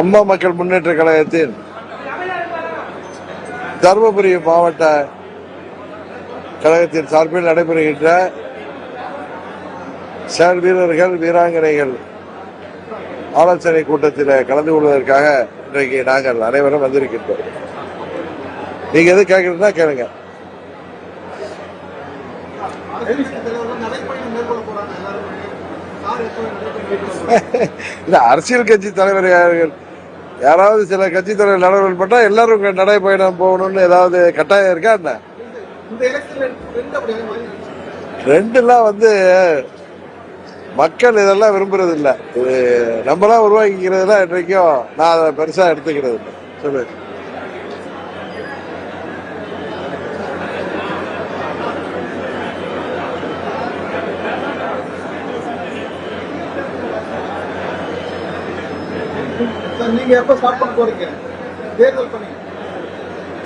அம்மா மக்கள் முன்னேற்ற கழகத்தின் தருமபுரி மாவட்ட கழகத்தின் சார்பில் நடைபெறுகின்ற செயல் வீரர்கள் வீராங்கனைகள் ஆலோசனை கூட்டத்தில் கலந்து கொள்வதற்காக இன்றைக்கு நாங்கள் அனைவரும் வந்திருக்கின்றோம். நீங்க எது கேட்கறதுனா கேளுங்க. அரசியல் கட்சி தலைவர் யார்கள் யாராவது சில கட்சி தலைவர் நடைபெறும் பண்ணா எல்லாரும் நடைபயணம் போகணும்னு ஏதாவது கட்டாயம் இருக்கா என்ன. ரெண்டுலாம் வந்து மக்கள் இதெல்லாம் விரும்புறது இல்ல இது நம்மளா உருவாக்கிக்கிறதுலாம் இன்றைக்கும் நான் அதை பெருசா எடுத்துக்கிறது இல்லை சொல்லு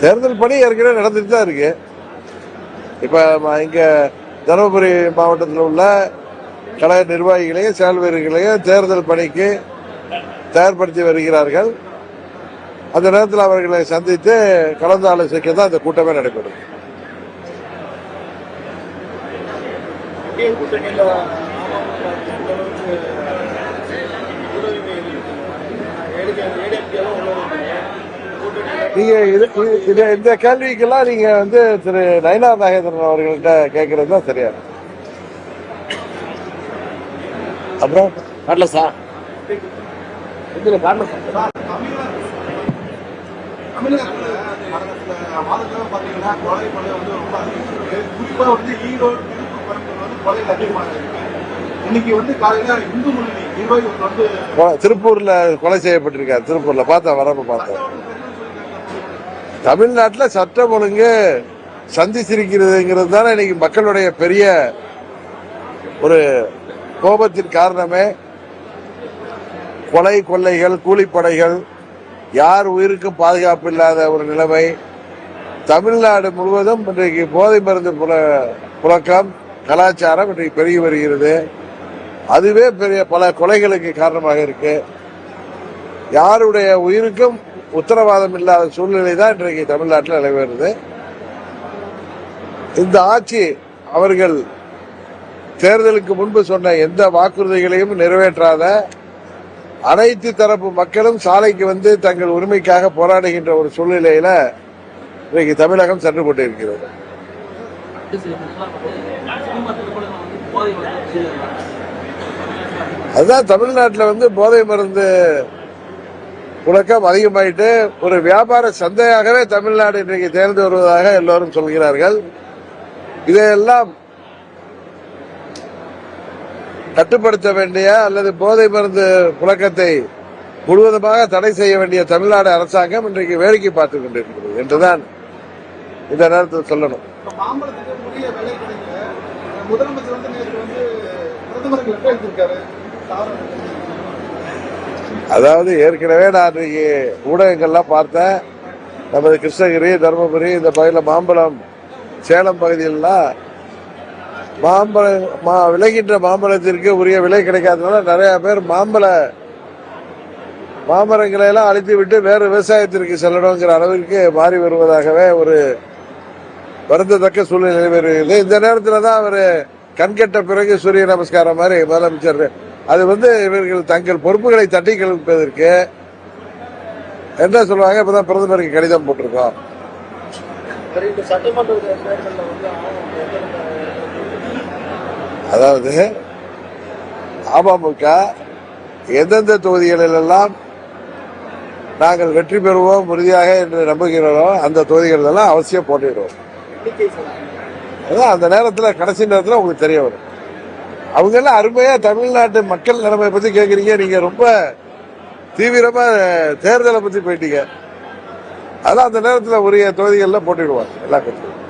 தேர்தல் பணி. ஏற்கனவே நடந்துட்டு தான் இருக்கு. இப்ப இங்க தருமபுரி மாவட்டத்தில் உள்ள கழக நிர்வாகிகளையும் செயல் வீரர்களையும் தேர்தல் பணிக்கு தயார்படுத்தி வருகிறார்கள். அந்த நேரத்தில் அவர்களை சந்தித்து கலந்து ஆலோசிக்க தான் இந்த கூட்டமே நடைபெறும். கூட்டணியில? நீங்க இது இது- இந்த கேள்விக்கெல்லாம் நீங்க வந்து திரு நயனார் நாகேந்திரன் அவர்கள்ட்ட கேட்கறது தான் சரியா. அப்புறம்? காட்டல சார். இதுல திருப்பூர்ல கொலை செய்யப்பட்டிருக்காரு. திருப்பூர்ல பார்த்தேன் வரப்ப பார்த்தேன். தமிழ்நாட்டில் சட்டம் ஒழுங்கு சந்திச்சிருக்கிறதுங்கிறது தானே இன்னைக்கு மக்களுடைய பெரிய ஒரு கோபத்தின் காரணமே. கொலை கொள்ளைகள் கூலிப்படைகள் யார் உயிருக்கும் பாதுகாப்பு இல்லாத ஒரு நிலைமை. தமிழ்நாடு முழுவதும் இன்றைக்கு போதை மருந்து புல- புழக்கம் கலாச்சாரம் இன்றைக்கு பெருகி வருகிறது. அதுவே பெரிய பல கொலைகளுக்கு காரணமாக இருக்கு. யாருடைய உயிருக்கும் உத்தரவாதம் இல்லாத சூழ்நிலை தான் இன்றைக்கு தமிழ்நாட்டில் நிலவுகிறது. இந்த ஆட்சி அவர்கள் தேர்தலுக்கு முன்பு சொன்ன எந்த வாக்குறுதிகளையும் நிறைவேற்றாத அனைத்து தரப்பு மக்களும் சாலைக்கு வந்து தங்கள் உரிமைக்காக போராடுகின்ற ஒரு சூழ்நிலையில இன்றைக்கு தமிழகம் சென்று கொண்டிருக்கிறது. அதுதான் தமிழ்நாட்டில் வந்து போதை மருந்து புழக்கம் அதிகமாயிட்டு ஒரு வியாபார சந்தையாகவே தமிழ்நாடு இன்றைக்கு தேர்ந்து வருவதாக எல்லோரும் சொல்கிறார்கள். இதையெல்லாம் கட்டுப்படுத்த வேண்டிய அல்லது போதை மருந்து புழக்கத்தை முழுவதுமாக தடை செய்ய வேண்டிய தமிழ்நாடு அரசாங்கம் இன்றைக்கு வேடிக்கை பார்த்துக் கொண்டிருக்கிறது என்றுதான் இந்த நேரத்தில் சொல்லணும். முதலமைச்சர் வந்து நேற்று வந்து பிரதமருக்கு லெட்டர் எழுதியிருக்காரு அதாவது ஏற்கனவே நான் இன்னைக்கு ஊடகங்கள்லாம் பார்த்தேன். நமது கிருஷ்ணகிரி தருமபுரி இந்த பகுதியில் மாம்பழம் சேலம் பகுதியிலலாம் மாம்பழம் மா விளைகின்ற மாம்பழத்திற்கு உரிய விலை கிடைக்காதனால நிறைய பேர் மாம்பழ மாமரங்களை எல்லாம் அழித்து விட்டு வேறு விவசாயத்திற்கு செல்லணுங்கிற அளவிற்கு மாறி வருவதாகவே ஒரு வருந்தத்தக்க சூழ்நிலை வருகிறது. இந்த நேரத்தில் தான் அவர் கண்கட்ட பிறகு சூரிய நமஸ்காரம் மாதிரி முதலமைச்சர் அது வந்து இவர்கள் தங்கள் பொறுப்புகளை தட்டி கழிப்பதற்கு என்ன சொல்லுவாங்க? இப்பதான் பிரதமருக்கு கடிதம் போட்டிருக்கோம். அதாவது அமமுக எந்தெந்த தொகுதிகளில் எல்லாம் நாங்கள் வெற்றி பெறுவோம் உறுதியாக என்று நம்புகிறோம் அந்த தொகுதிகள் எல்லாம் அவசியம் போட்டிடுவோம். அதான் அந்த நேரத்தில் கடைசி நேரத்தில் உங்களுக்கு தெரிய வரும். அவங்க எல்லாம் அருமையா தமிழ்நாட்டு மக்கள் நிலைமை பத்தி கேக்குறீங்க. நீங்க ரொம்ப தீவிரமா தேர்தலை பத்தி போயிட்டீங்க. அதான் அந்த நேரத்தில் உரிய தொகுதிகளில் போட்டிடுவாங்க எல்லா கட்சியும்.